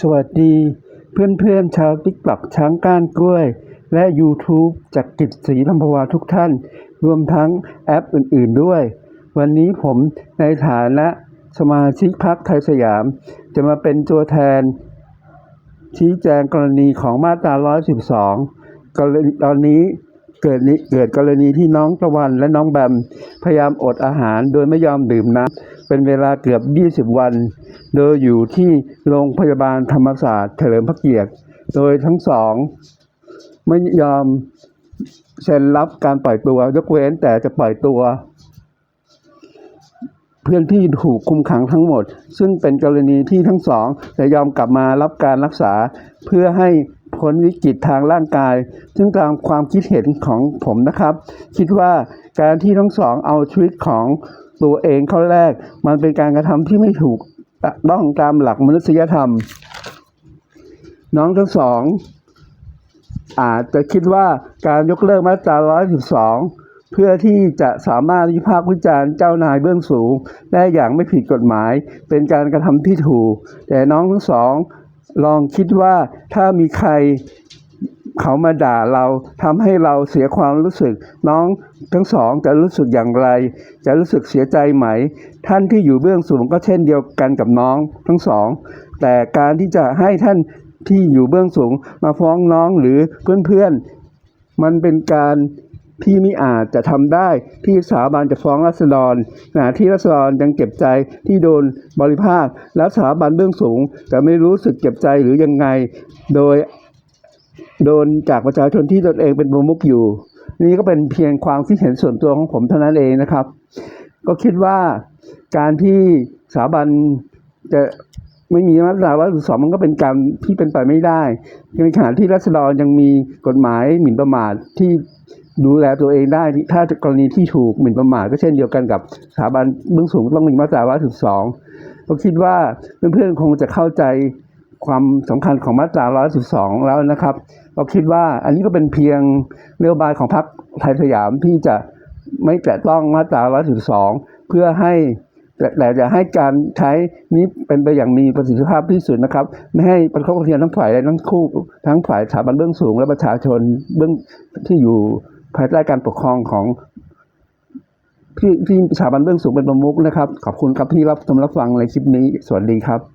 สวัสดีเพื่อนๆชาวติ๊กต็อกช้างก้านกล้วย และ YouTube จากกิจศรีลำพวาทุกท่าน รวมทั้งแอปอื่นๆด้วย วันนี้ผมในฐานะสมาชิกพรรคไทยสยาม จะมาเป็นตัวแทน ชี้แจงกรณีของมาตรา 112 กรณีตอนนี้เกิดเกิดกรณีที่น้องตะวันและน้องแบม พยายามอดอาหารโดยไม่ยอมดื่มน้ำ เป็นเวลาเกือบ 20 วัน โดยอยู่ที่โรงพยาบาลธรรมศาสตร์เฉลิมพระเกียรติ โดยทั้งสอง ไม่ยอมเซ็นรับการปล่อยตัวยกเว้นแต่จะปล่อยตัว เพื่อนที่ถูกคุมขังทั้งหมด ซึ่งเป็นกรณีที่ทั้งสองจะยอมกลับมารับการรักษา เพื่อให้พ้นวิกฤตทางร่างกาย ซึ่งตามความคิดเห็นของผมนะครับ คิดว่าการที่ทั้งสองเอาชีวิตของ ตัวเองเข้าแรก มันเป็นการกระทำที่ไม่ถูกต้องตามหลักมนุษยธรรม น้องทั้งสอง อาจจะคิดว่าการยกเลิกมาตรา 112 เพื่อที่จะสามารถวิพากษ์วิจารณ์เจ้านายเบื้องสูง ได้อย่างไม่ผิดกฎหมาย เป็นการกระทำที่ถูก แต่น้องทั้งสอง ลองคิดว่าถ้ามีใคร เขามาด่าเราทำให้เราเสียความรู้สึก น้องทั้งสองจะรู้สึกอย่างไร จะรู้สึกเสียใจไหม ท่านที่อยู่เบื้องสูงก็เช่นเดียวกันกับน้องทั้งสอง แต่การที่จะให้ท่านที่อยู่เบื้องสูงมาฟ้องน้องหรือเพื่อนๆ มันเป็นการที่ไม่อาจจะทำได้ที่สถาบันจะฟ้องรัษฎรขณะที่รัษฎรยังเจ็บใจที่โดนบริพาทและสถาบันเบื้องสูงแต่ไม่รู้สึกเจ็บใจหรือยังไง โดย โดนจากประชาชนที่ตนเองเป็นประมุขอยู่ นี่ก็เป็นเพียงความคิดเห็นส่วนตัวของผมเท่านั้นเองนะครับ ก็คิดว่าการที่สถาบันจะไม่มีมาตราว่าสองมันก็เป็นการที่เป็นไปไม่ได้ในขณะที่รัษฎรยังมีกฎหมายหมิ่นประมาทที่ดูแลตัวเองได้ ถ้ากรณีที่ถูกหมิ่นประมาทก็เช่นเดียวกันกับสถาบันเบื้องสูงต้องมีมาตราว่าสองก็คิดว่าเพื่อนๆคงจะเข้าใจความสำคัญของมาตรา112 แล้วนะครับ เราคิดว่าอันนี้ก็เป็นเพียงนโยบายของพรรคไทยสยามที่จะไม่แตะต้องมาตรา 112 เพื่อให้แต่จะให้การใช้นี้เป็นไปอย่างมีประสิทธิภาพที่สุดนะครับ ไม่ให้ประกอบกระเทียมทั้งฝ่ายใดทั้งคู่ ทั้งฝ่ายสถาบันเบื้องสูง และประชาชนเบื้องที่อยู่ภายใต้การปกครองของที่ที่สถาบันเบื้องสูงเป็นประมุขนะครับ ขอบคุณครับที่รับชมรับฟังในคลิปนี้ สวัสดีครับ